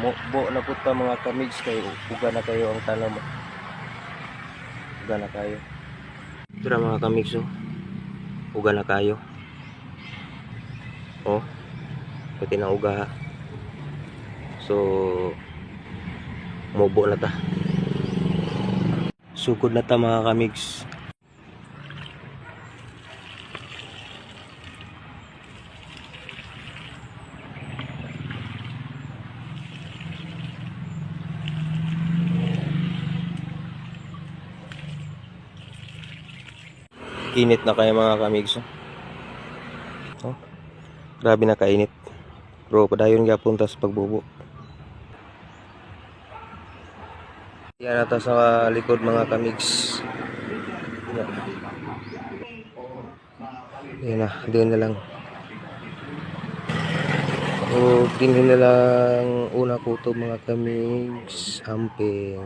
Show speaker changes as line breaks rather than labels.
mo bo na po ta mga kamigs kay uga na kayo ang tanong mo. Uga na kayo. Tira mga kamigs oh. Uga na kayo. Oh. Pati na uga ha. So mobo na ta. Sugod na ta mga kamigs. Init na kayo mga kamigs. Oh. Grabe na kainit. Bro, padayon gyapon ta sa pagbubo. Yan ata sa likod mga kamigs. Yan. Na, din na lang. O, din na lang una ko mga kamigs. Amping.